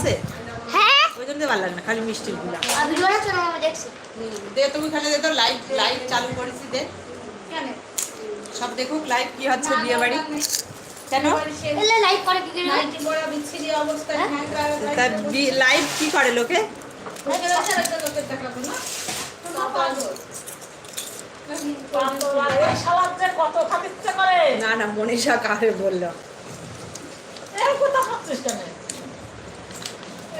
আছে? হ্যাঁ। ওই জন্য ভালো লাগে না খালি মিষ্টিরগুলা ভিডিও আছে না আমি দেখছি। দে তুমি খালি দে তো লাইভ লাইভ চালু করেছি দে। সব দেখুক লাইভ কি হচ্ছে বিয়ে বাড়ি কেন? এলে করে কি করে? তা লাইভ কি করে লোকে? কত খাতিচ্ছে করে। না না মনীষা কারে বলল? কেন গন্ধ পাস না কিছু নেই না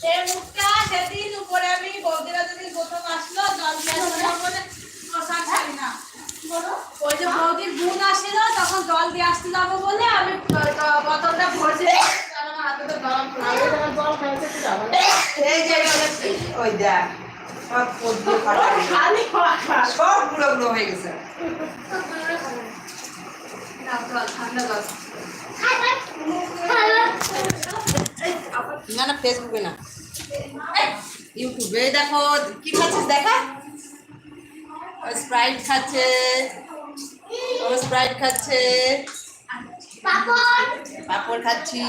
সে মুখটা সেদিন উপরে আমি বৌদিরা যেদিন প্রথম আসলো জল দিয়ে খাই না। ওই যে বৌদির বোন আসছিল তখন জল দিয়ে আসতে যাব বলে আমি বোতলটা ভরছে। হাতে তো গরম জল খাইতে যাব এই যে ওই দেখ সব গুঁড়ো গুঁড়ো হয়ে গেছে। ঠান্ডা জল। না না ফেসবুকে না। ইউটিউবে দেখো কি খাচ্ছিস দেখা? স্প্রাইট খাচ্ছে। স্প্রাইট খাচ্ছে। পাপড়। খাচ্ছি।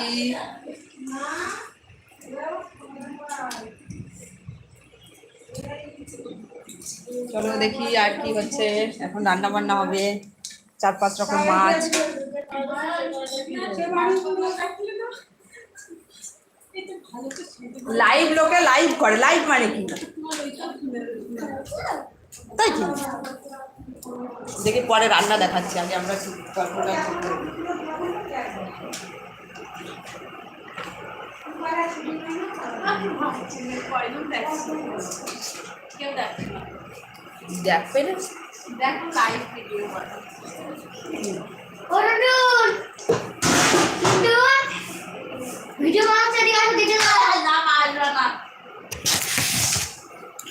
চলো দেখি আর কি হচ্ছে। এখন রান্না বান্না হবে। চার পাঁচ রকম মাছ। লাইভ লোকে লাইভ করে। লাইভ মানে কি? তাই কি? দেখি পরে রান্না দেখাচ্ছি আগে আমরা দেখবে না দেখো লাইভ ভিডিও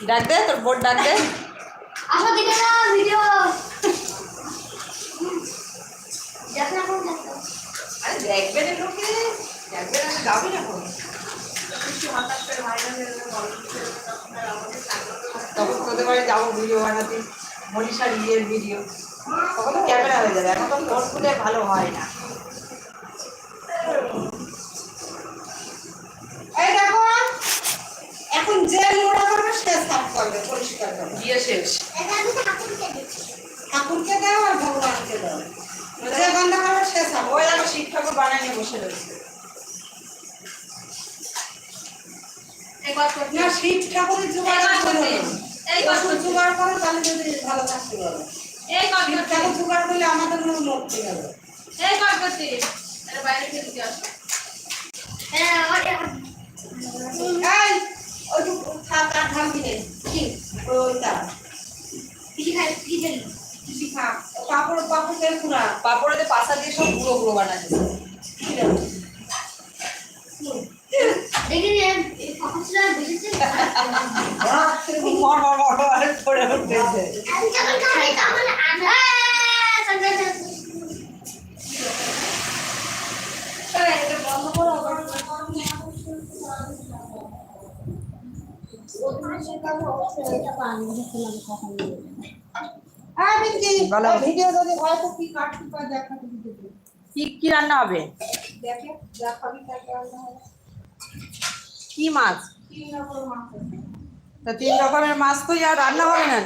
ডাক দে তোর বোর্ড ডাক দে। আসো দিকে না ভিডিও। দেখো না কোন দেখো। আরে দেখবে না লোকে দেখবে না যাবে না কোনো তখন তোদের বাড়ি যাব ভিডিও বানাতে মনীষার ইয়ের ভিডিও। তখন তো ক্যামেরা হয়ে যাবে এখন তো ফোন খুলে ভালো হয় না। এই দেখো এখন যে নোড়া করবে সে সাফ করবে পরিষ্কার করবে। বিয়ে শেষ। ঠাকুরকে দাও আর ভগবানকে দাও যে গন্ধ করবে সে সাফ ওই দেখো ঠাকুর নিয়ে বসে রয়েছে। না শিব ঠাকুরের জোগাড় করো বছর জোগাড় করো তাহলে যদি ভালো থাকতে পারো এই শিব ঠাকুর জোগাড় করলে আমাদের মনে লড়তে গেল এই বাইরে দিতে আসো। হ্যাঁ পাপড় পাশা দিয়ে সব গুঁড়ো গুঁড়ো বানাচ্ছে দেখি যে এই ফোকাসটা বুঝেছে মর মর মর মর পড়ে উঠতেছে আমি যখন খাই তখন আনা সঞ্জয় হ্যাঁ বিন্দি বলো। ভিডিও যদি হয় তো কি কি রান্না হবে? কি মাছ। তা তিন রকমের মাছ তো, আর রান্না হবে না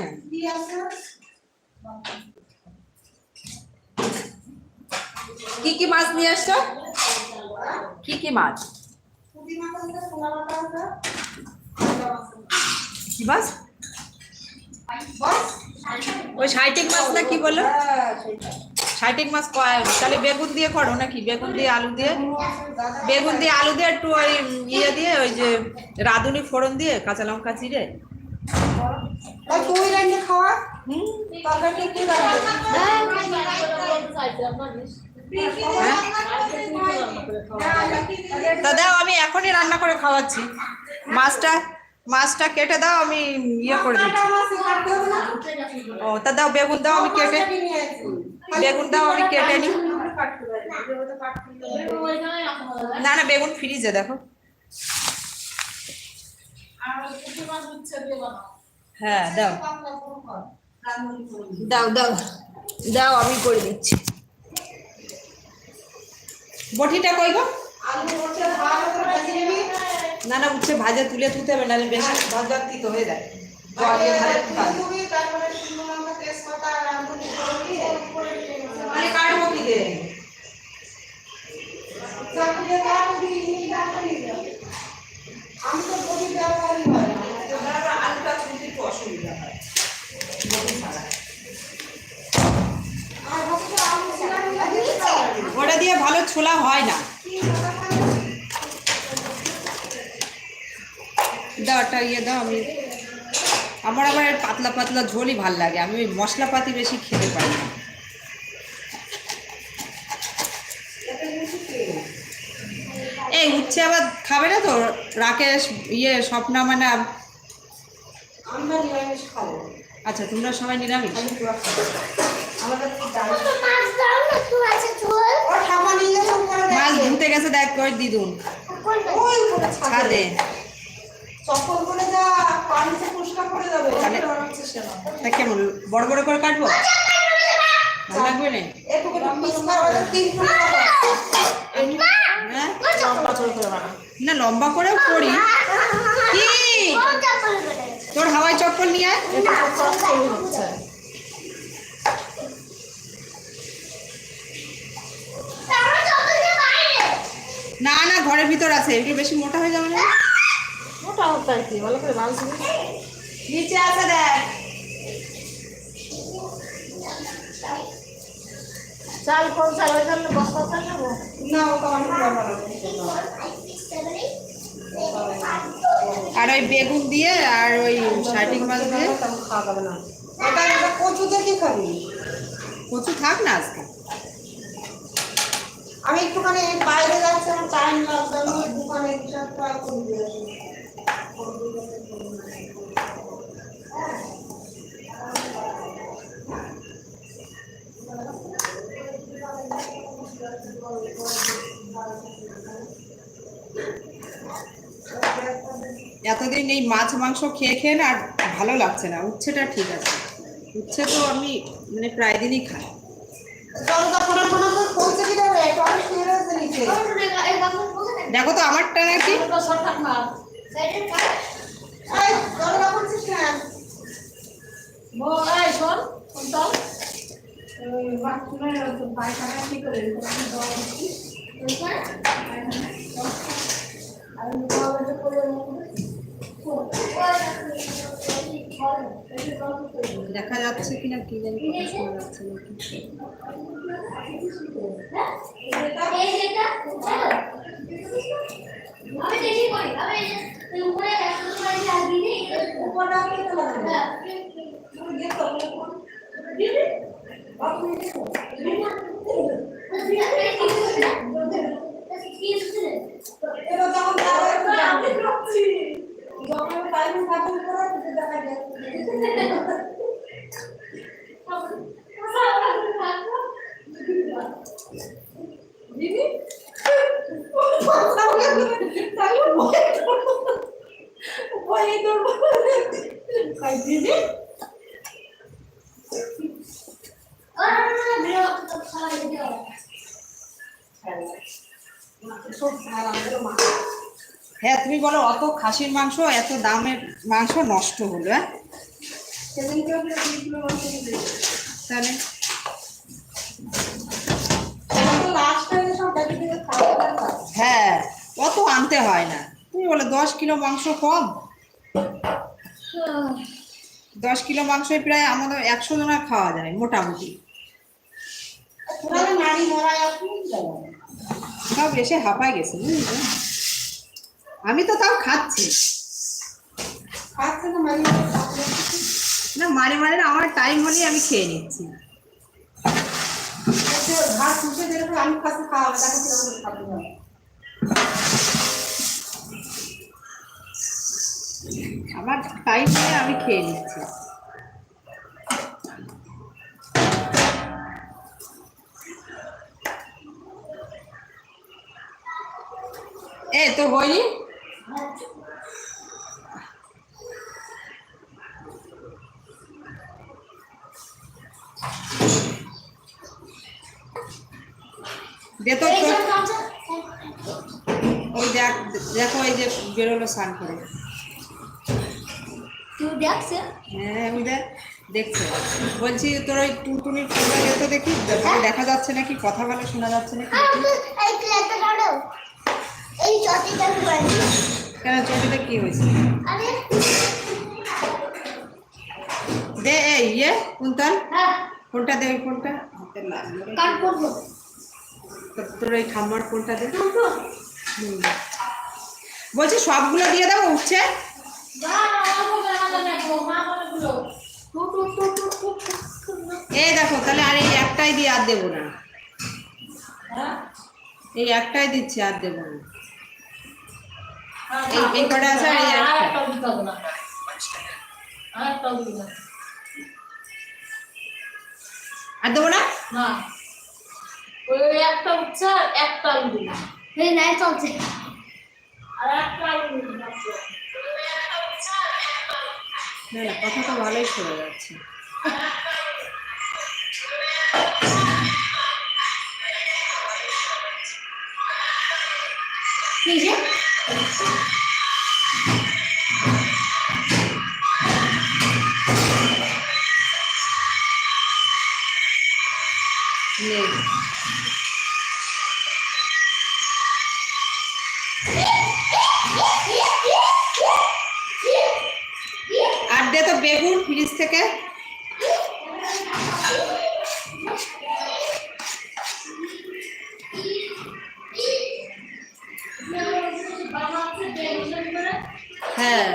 কি কি মাছ নিয়ে আসছো? কি কি মাছ? কি বস? ওই সাইটিক মাছ না কি হ্যাঁ সাইটিক মাছ কয়- তাহলে বেগুন দিয়ে করো নাকি? বেগুন দিয়ে আলু দিয়ে? বেগুন দিয়ে আলু দিয়ে একটু ওই ইয়ে দিয়ে ওই যে রাঁধুনি ফোড়ন দিয়ে কাঁচা লঙ্কা চিড়ে? হ্যাঁ? দাও আমি এখনই রান্না করে খাওয়াচ্ছি। মাছটা মাছটা কেটে দাও আমি ইয়ে করে দিচ্ছি। না। ও তা দাও বেগুন দাও আমি কেটে। বেগুন দাও আমি কেটে হবে। না না বেগুন ফ্রিজে দেখো। হ্যাঁ দাও। দাও দাও। দাও আমি করে দিচ্ছি। বটিটা কই গো? আলু হচ্ছে ভালো করে ভেজে নিবি? না না উচ্ছে ভাজা তুলে তুলতে হবে নাহলে বেশি তিতো হয়ে যায়। মানে কাটবো কি দিয়ে। আমি তো বলি হয় না। আলুটা অসুবিধা হয়। পারবি। ওটা দিয়ে ভালো ছোলা হয় না। দাও একটা ইয়ে দাও আমি আমার আবার পাতলা পাতলা ঝোলই ভালো লাগে আমি ওই মশলাপাতি বেশি খেতে পারি না। এই উচ্ছে আবার খাবে না তো? রাকেশ ইয়ে স্বপ্না মানে আচ্ছা তোমরা সবাই নিরামিষ? মাছ গেছে দেখে। ধুতে গেছে দেখ ওই দিদুন। ছাদে। কেমন বড় বড় করে কাটবো? লাগবে না? হ্যাঁ? না লম্বা করেও করি। কি? তোর হাওয়াই চপ্পল নিয়ে না না ঘরের ভিতর আছে। একটু বেশি মোটা হয়ে যাবে না? মোটা হতে আর কি ভালো করে মাংস নিচে আছে দেখ। চাল কোন চাল ওই জন্য বস্তা চাল নেব? না ওটা অনেক আর ওই বেগুন দিয়ে আর ওই শাইটিং মাছ দিয়ে? খাওয়া যাবে না। এটা এটা কচু দিয়ে কি খাবি? কচু থাক না আজকে। আমি একটুখানি বাইরে যাচ্ছি আমার টাইম লাগবে আমি ওই দোকানে একটা করে দিয়ে। এতদিন এই মাছ মাংস খেয়ে খেয়ে না আর ভালো লাগছে না। উচ্ছেটা ঠিক আছে। উচ্ছে তো আমি মানে প্রায় দিনই খাই। দেখো তো আমারটা নাকি শোন শোন দেখা যাচ্ছে কিনা কি জানি ফোকাস যাচ্ছে আমি এই উপরে একশো টাকা লাগিয়ে দিই উপরে আপনি তো লাগাবেন হ্যাঁ তুমি দেখো বাথরুমে দেখো এটা যখন যাবে একটু যাবে। যখন টাইম থাকবে পরে কিছু দেখা যাচ্ছে দিদি তাহলে বই করব কই দিদি সব ভালো আমাদের মা হ্যাঁ তুমি বলো অত খাসির মাংস এত দামের মাংস নষ্ট হলো হ্যাঁ? তাহলে হ্যাঁ অত আনতে হয় না। তুমি বলো দশ কিলো মাংস কম। দশ কিলো মাংসই প্রায় আমাদের একশো জনা খাওয়া যায় মোটামুটি। সব এসে হাঁপায় গেছে বুঝলি? আমি তো তাও খাচ্ছি। না মারি না মারে মারে না, আমার টাইম হলেই আমি খেয়ে নিচ্ছি। শুষে যেরকম আমি খাচ্ছে খাওয়া হবে তাকে কীরকম খাবে? না আমার টাইম নিয়ে আমি খেয়ে নিচ্ছি। এ তো হয়নি দে তো এই যে তো- কাঁচা ওই দেখ এই যে বেরোলো স্নান করে। তুই দেখছে? হ্যাঁ ওই দেখ দেখছে। বলছি তোর ওই টুনটুনির ফোনটা তো দেখি? তোকে দেখা যাচ্ছে নাকি? কথা ভালো শোনা যাচ্ছে নাকি। তুই এই চটিটা আমি কেন চোখে কি হয়েছে? আরে দে এই ইয়ে কুন্তল। হ্যাঁ। ফোনটা দে ওই ফোনটা। হাতে লাগল তোর ওই ঠাম্মার ফোনটা দে। হুম। বলছি সবগুলো দিয়ে দাও উঠছে। এই দেখো তাহলে আর এই একটাই দিয়ে আর দেবো না। হ্যাঁ এই একটাই দিচ্ছি আর দেবো না। এই- এই কটা আছে আর এই দেবো না? না। ওই একটা উঠছে একটা উঠবে এই নাই চলছে। না না কথা তো ভালোই শোনা যাচ্ছে। বেগুন ফ্রিজ থেকে। হ্যাঁ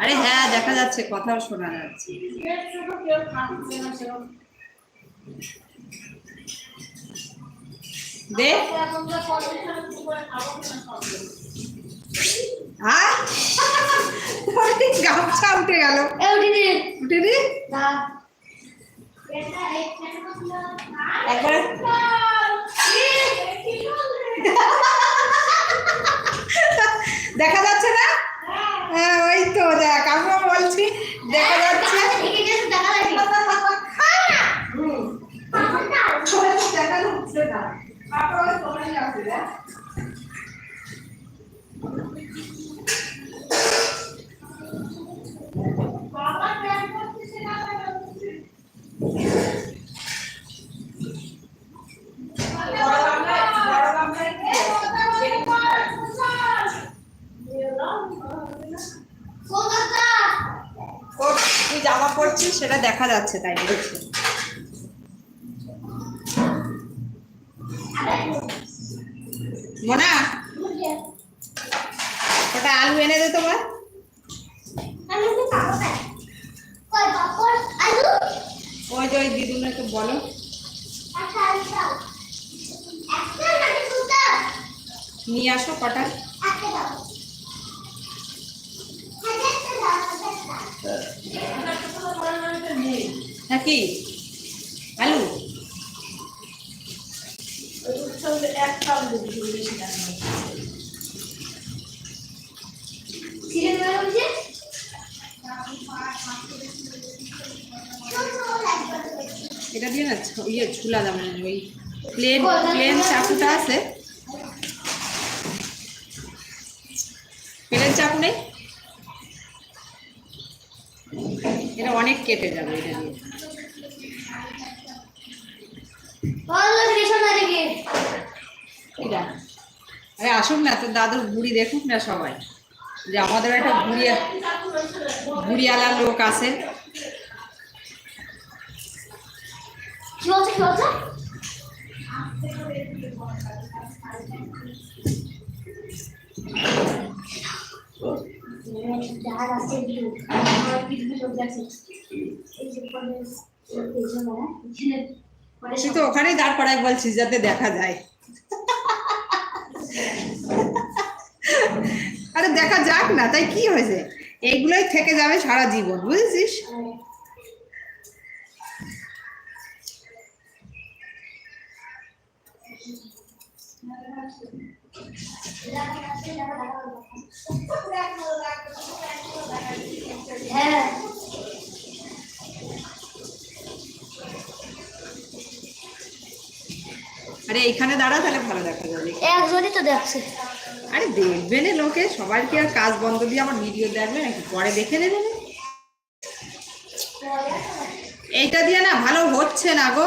আরে হ্যাঁ দেখা যাচ্ছে কথাও শোনা যাচ্ছে। দে। হ্যাঁ গামছা উঠে গেল। উঠি রে একবারে দেখা যাচ্ছে না হ্যাঁ ওই তো দেখ আমিও বলছি দেখা যাচ্ছে ঠিক আছে দেখা যাচ্ছে দেখা যাচ্ছে না তারপরে চলেই আসবে দেখ। ও তুই জামা পরছিস সেটা দেখা যাচ্ছে তাই বলছি মোনা ওটা আলু এনে দে তোমার আমি তো খাব না কই পাপড় আলু ওই যে ওই দিদুনাকে বলো আচ্ছা আচ্ছা একটা নাকি দুটো নিয়ে আসো কটা একটা দাও হাজারটা দাও হাজারটা হ্যাঁ কি আলু বেশি এটা দিয়ে না ইয়ে ঝুলা দাম ওই প্লেন প্লেন চাকুটা আছে। প্লেন চাকু নেই? এটা অনেক কেটে যাবে এটা দিয়ে বলো রেশন দিকে এটা আরে আসুক না তোর দাদুর বুড়ি দেখুক না সবাই। যে আমাদের একটা বুড়িয়া বুড়িয়ালা লোক আছে। তো ওখানেই দাঁড় করাই বলছিস যাতে দেখা যায়। আরে দেখা যাক না, তাই কি হয়েছে? এইগুলোই থেকে যাবে সারা জীবন, বুঝেছিস? হ্যাঁ আরে এইখানে দাঁড়া, তাহলে ভালো দেখা যাবে। একজনই তো দেখছে। আরে দেখবে না লোকে, সবার কি আর কাজ বন্ধ দিয়ে আমার ভিডিও দেখবে নাকি? পরে দেখে নেবে এইটা দিয়ে না ভালো হচ্ছে না গো।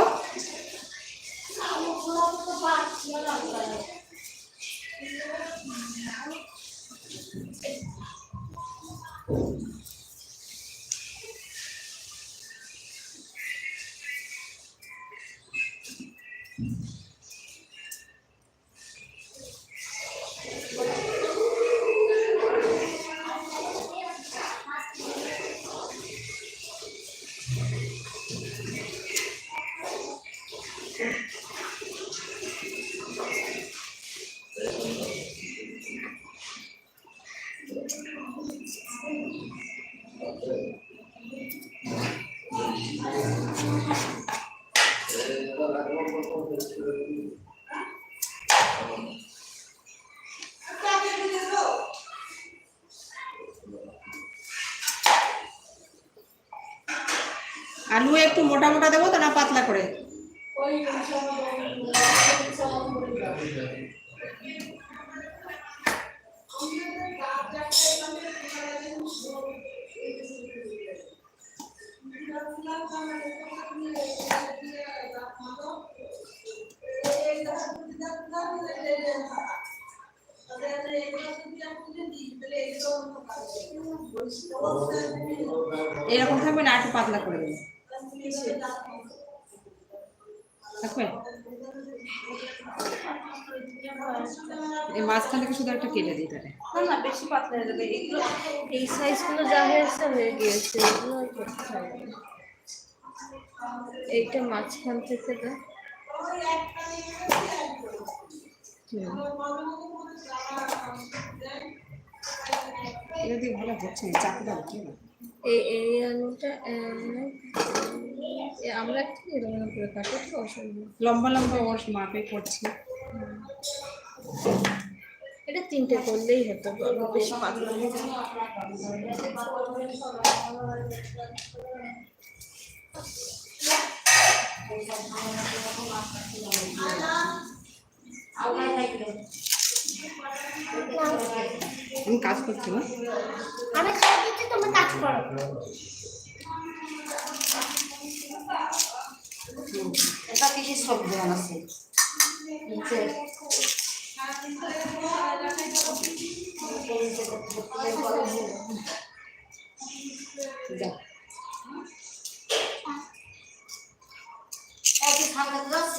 আলু একটু মোটা মোটা দেবো তো না পাতলা করে? এরকম থাকবে না, একটু পাতলা করে দেবো মাঝখান থেকে শুধু একটা কেটে দিই তাহলে। না বেশি পাতলা হয়ে এই সাইজগুলো। এইটা মাঝখান থেকে ভালো হচ্ছে না না এই এই আলুটা আমরা একটু এরকম করে কাটি তো অসুবিধা লম্বা লম্বা ওর মাপে করছি। এটা তিনটে করলেই হতো বেশি পাতলা হয়ে। আমি কাজ করছি না? আমি তুমি কাজ করো। এটা সবজি বানাচ্ছে যা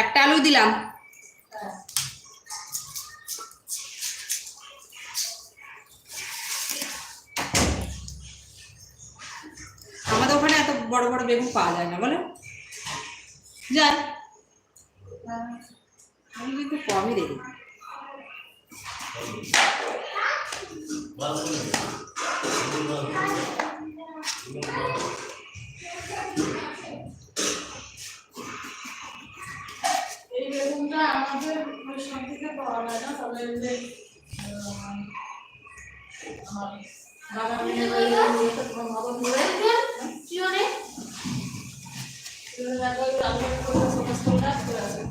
একটা আলু দিলাম আমাদের ওখানে এত বড় বড় বেগুন পাওয়া যায় না, বলে। যায় আমি কিন্তু কমই দেখি। এই বেগুনটা আমাদের সব থেকে পাওয়া যায় না তবে আমার বাবা ওই করে আছে।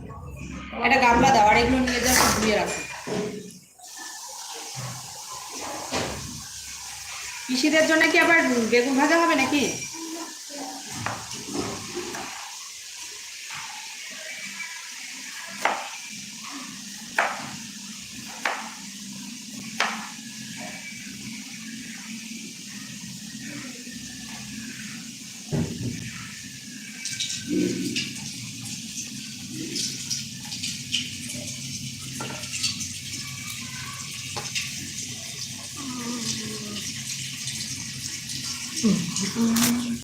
একটা গামলা দাও আর এগুলো নিয়ে যাও ধুয়ে রাখো। পিসিদের জন্য কি আবার বেগুন ভাজা হবে নাকি?